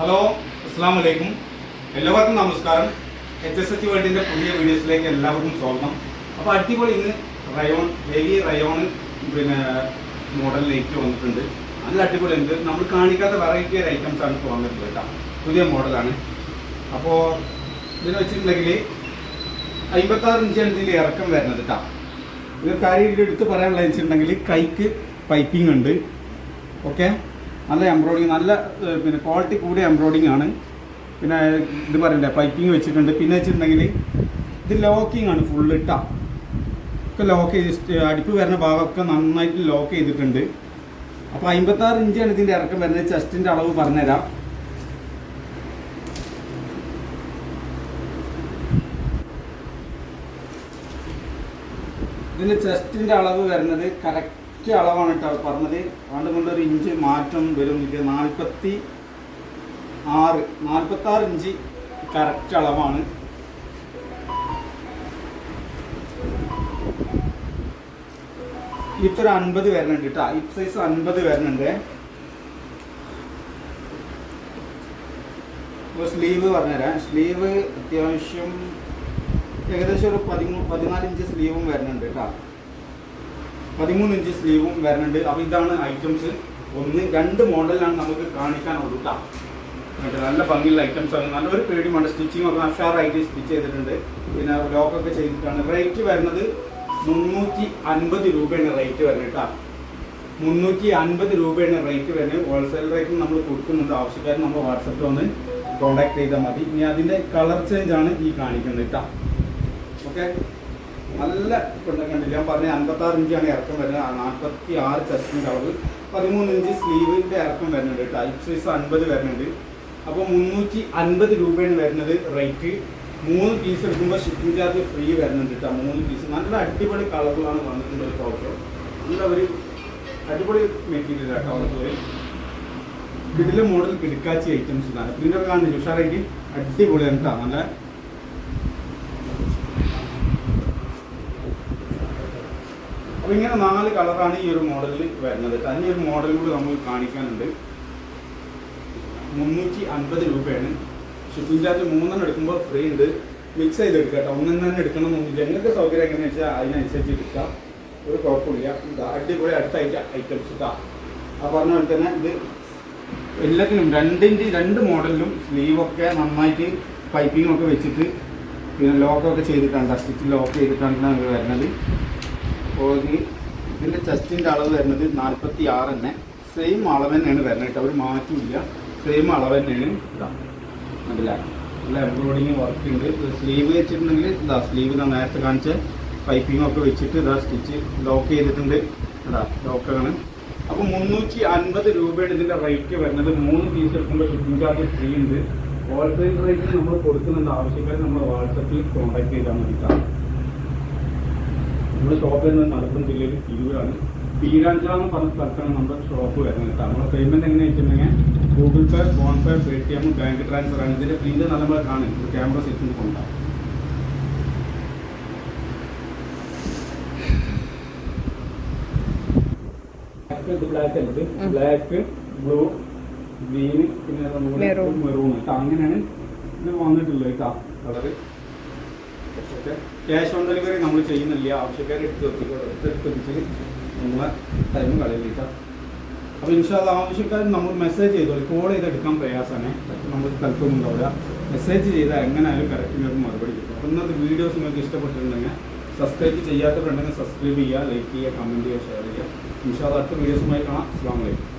Hello അസ്സാം വലൈക്കും എല്ലാവർക്കും നമസ്കാരം. എച്ച് എസ് എച്ച് വേൾഡിന്റെ പുതിയ വീഡിയോസിലേക്ക് എല്ലാവർക്കും സ്വാഗതം. അപ്പോൾ അടിപൊളി ഇന്ന് റയോൺ ഹെവി റയോൺ പിന്നെ മോഡൽ ലൈറ്റ് വന്നിട്ടുണ്ട്. നല്ല അടിപൊളി ഉണ്ട് നമ്മൾ കാണിക്കാത്ത വെറൈറ്റി ഒരു ഐറ്റംസ് ആണ് ഇപ്പോൾ വന്നിട്ടുള്ളത് കേട്ടോ. പുതിയ മോഡലാണ് അപ്പോൾ ഇതിന് വെച്ചിട്ടുണ്ടെങ്കിൽ അമ്പത്താറ് ഇഞ്ചാണ് ഇതിൽ ഇറക്കം വരുന്നത് കേട്ടോ. ഇത് കാര്യം എടുത്ത് പറയാനുള്ള വെച്ചിട്ടുണ്ടെങ്കിൽ കൈക്ക് പൈപ്പിംഗ് ഉണ്ട്. ഓക്കെ നല്ല എംബ്രോയിഡിങ് നല്ല പിന്നെ ക്വാളിറ്റി കൂടിയ എംബ്രോയിഡിങ് ആണ്. പിന്നെ ഇത് പറയണ്ടേ പൈപ്പിംഗ് വെച്ചിട്ടുണ്ട്. പിന്നെ വെച്ചിട്ടുണ്ടെങ്കിൽ ഇത് ലോക്കിംഗ് ആണ് ഫുള്ള് ഇട്ടാ. ഒക്കെ ലോക്ക് ചെയ്ത് അടുപ്പ് വരുന്ന ഭാഗമൊക്കെ നന്നായിട്ട് ലോക്ക് ചെയ്തിട്ടുണ്ട്. അപ്പോൾ അമ്പത്താറ് ഇഞ്ചാണ് ഇതിന്റെ ഇറക്കം വരുന്നത്. ചെസ്റ്റിന്റെ അളവ് പറഞ്ഞുതരാം. ഇതിന്റെ ചെസ്റ്റിന്റെ അളവ് വരുന്നത് കറക്റ്റ് അളവാണ് കേട്ടോ പറഞ്ഞത്. അതുകൊണ്ട് ഒരു ഇഞ്ച് മാറ്റം വരും. ഇത് നാൽപ്പത്തി ആറ് നാൽപ്പത്താറ് ഇഞ്ച് കറക്റ്റ് അളവാണ്. ഇപ്പൊരു അൻപത് വരുന്നുണ്ട് കേട്ടോ. ഈ സൈസ് അൻപത് വരുന്നുണ്ട് ഇപ്പോൾ സ്ലീവ് പറഞ്ഞുതരാം. സ്ലീവ് അത്യാവശ്യം ഏകദേശം ഒരു പതിമൂ പതിനാല് ഇഞ്ച് സ്ലീവും വരുന്നുണ്ട് കേട്ടോ. പതിമൂന്ന് ഇഞ്ച് സ്ലീവും വരുന്നുണ്ട്. അപ്പോൾ ഇതാണ് ഐറ്റംസ് ഒന്ന് രണ്ട് മോഡലാണ് നമുക്ക് കാണിക്കാൻ കേട്ടോ നല്ല ഭംഗിയുള്ള ഐറ്റംസ് ആണ്. നല്ലൊരു പേടി വേണ്ട സ്റ്റിച്ചിങ് ഒക്കെ അഷാറായിട്ട് സ്റ്റിച്ച് ചെയ്തിട്ടുണ്ട്. പിന്നെ ലോക്കൊക്കെ ചെയ്തിട്ടാണ്. റേറ്റ് വരുന്നത് മുന്നൂറ്റി അൻപത് രൂപയാണ് റേറ്റ് വരുന്നത് കേട്ടോ മുന്നൂറ്റി അൻപത് രൂപയാണ് റേറ്റ് വരുന്നത്. ഹോൾസെയിൽ റേറ്റ് നമ്മൾ കൊടുക്കുന്നുണ്ട്. ആവശ്യക്കാർ നമ്മൾ വാട്സപ്പിൽ ഒന്ന് കോൺടാക്ട് ചെയ്താൽ മതി. ഇനി അതിന്റെ കളർ ചേഞ്ച് ആണ് ഈ കാണിക്കുന്നത് കേട്ടോ ഓക്കെ നല്ല കൊണ്ട് കണ്ടില്ല ഞാൻ പറഞ്ഞ അൻപത്താറ് ഇഞ്ചാണ് ഇറക്കം വരുന്നത്. നാൽപ്പത്തി ആറ് ചെസ്റ്റിന്റെ അളവ്. പതിമൂന്ന് ഇഞ്ച് സ്ലീവിന്റെ ഇറക്കം വരുന്നുണ്ട്. ടൈപ്പ് സൈസ് അൻപത് വരുന്നുണ്ട്. അപ്പോൾ മുന്നൂറ്റി അൻപത് രൂപയാണ് വരുന്നത് റേറ്റ് മൂന്ന് പീസ് എടുക്കുമ്പോൾ ഷിപ്പിംഗ് ചാർജ് ഫ്രീ വരുന്നുണ്ട് കേട്ടോ മൂന്ന് പീസ് നല്ല അടിപൊളി കളറുകളാണ് വന്നിട്ടുണ്ട് ഒരു ടോപ്പ് നല്ല ഒരു അടിപൊളി മെറ്റീരിയൽ കേട്ടോ വന്നിട്ട് കിടിലെ മോഡൽ കിടക്കാച്ചി ഐറ്റംസ് ഇതാണ്. പ്രിന്റർ കാണുന്നില്ല ഉഷാറായിട്ട് അടിപൊളിയാണ് കേട്ടോ നല്ല അപ്പോൾ ഇങ്ങനെ നാല് കളറാണ് ഈ ഒരു മോഡലിൽ വരുന്നത്. തന്നെ ഒരു മോഡൽ കൂടി നമ്മൾ കാണിക്കാനുണ്ട്. മുന്നൂറ്റി അൻപത് രൂപയാണ്. ഷിപ്പിംഗ് ചാർജ് മൂന്നെണ്ണം എടുക്കുമ്പോൾ ഫ്രീ ഉണ്ട്. മിക്സ് ചെയ്ത് എടുക്കുക കേട്ടോ ഒന്നും തന്നെ എടുക്കണം എന്നൊന്നുമില്ല എങ്ങനത്തെ സൗകര്യം എങ്ങനെയാണെന്ന് വെച്ചാൽ അതിനനുസരിച്ച് എടുക്കാം. ഒരു കുഴപ്പമില്ല. അടിപൊളി അടുത്ത ഐറ്റംസ് ഇതാ ആ പറഞ്ഞ പോലെ തന്നെ ഇത് എല്ലാത്തിനും രണ്ടിന്റെ രണ്ട് മോഡലിലും സ്ലീവൊക്കെ നന്നായിട്ട് പൈപ്പിംഗ് ഒക്കെ വെച്ചിട്ട് പിന്നെ ലോക്കൊക്കെ ചെയ്തിട്ടാണ് സ്റ്റിച്ച് ലോക്ക് ചെയ്തിട്ടാണ് വരുന്നത്. അപ്പോൾ ഇതിന്റെ ചെസ്റ്റിന്റെ അളവ് വരുന്നത് നാൽപ്പത്തി ആറ് തന്നെ. സെയിം അളവ് തന്നെയാണ് വരുന്നത് കേട്ടോ. അവർ മാറ്റില്ല സെയിം അളവ് തന്നെയാണ് ഇതാ. മനസ്സിലായി നല്ല എംബ്രോയിഡിങ് വർക്ക് ഉണ്ട്. സ്ലീവ് വെച്ചിട്ടുണ്ടെങ്കിൽ ഇതാ സ്ലീവ് ഇതാ നേരത്തെ കാണിച്ച പൈപ്പിംഗ് ഒക്കെ വെച്ചിട്ട് ഇതാ സ്റ്റിച്ച് ലോക്ക് ചെയ്തിട്ടുണ്ട്. ഇതാ ലോക്കാണ് അപ്പോൾ മുന്നൂറ്റി അൻപത് രൂപയാണ് ഇതിന്റെ റേറ്റ് വരുന്നത്. മൂന്ന് പീസ് എടുക്കുമ്പോൾ ഷിപ്പിംഗ് ചാർജ് ഫ്രീ ഉണ്ട്. ഹോൾസെയിൽ റേറ്റ് നമ്മൾ കൊടുക്കുന്നുണ്ട്. ആവശ്യക്കാർ നമ്മൾ വാട്സപ്പിൽ കോൺടാക്ട് ചെയ്താൽ മതി നമ്മുടെ ഷോപ്പ് വരുന്നത് മലപ്പുറം ജില്ലയിൽ തിരൂരാണ്. പീരാഞ്ചിറ എന്ന് പറഞ്ഞ സ്ഥലത്താണ് നമ്മുടെ ഷോപ്പ് വരുന്നത് കേട്ടോ. നമ്മുടെ പേയ്മെന്റ് എങ്ങനെ വെച്ചിട്ടുണ്ടെങ്കിൽ Google Pay PhonePe Paytm bank transfer ആണ്. ഇതിന്റെ പ്രിന്റ് നല്ല കാണും. ക്യാമറ സെറ്റിന് കൊണ്ടാണ് ഇത് ബ്ലാക്ക് ബ്ലൂ ഗ്രീന് പിന്നെ. മെറൂൺ അങ്ങനെയാണ് ഇത് വന്നിട്ടുള്ളത് കേട്ടോ. Colour okay cash on delivery നമ്മൾ ചെയ്യുന്നില്ല. ആവശ്യക്കാരെ എടുത്ത് എടുത്തെടുപ്പിച്ച് നമ്മളെ ടൈം കളയില്ല അപ്പോൾ ഇൻഷാല്ല ആവശ്യക്കാർ നമ്മൾ മെസ്സേജ് ചെയ്തോളൂ. കോൾ ചെയ്തെടുക്കാൻ പ്രയാസമാണ് നമ്മൾ സ്ഥലത്തൊന്നും ഉണ്ടാവില്ല മെസ്സേജ് ചെയ്താൽ എങ്ങനെയാലും കറക്റ്റ് നിങ്ങൾക്ക് മറുപടി കിട്ടും. അപ്പോൾ ഇന്നത്തെ വീഡിയോസ് നിങ്ങൾക്ക് ഇഷ്ടപ്പെട്ടിട്ടുണ്ടെങ്കിൽ സബ്സ്ക്രൈബ് ചെയ്യാത്തവരുണ്ടെങ്കിൽ സബ്സ്ക്രൈബ് ചെയ്യുക ലൈക്ക് ചെയ്യുക കമന്റ് ചെയ്യുക ഷെയർ ചെയ്യുക. ഇൻഷാല്ല അടുത്ത വീഡിയോസുമായി കാണാം. അസ്സാം വലൈക്കും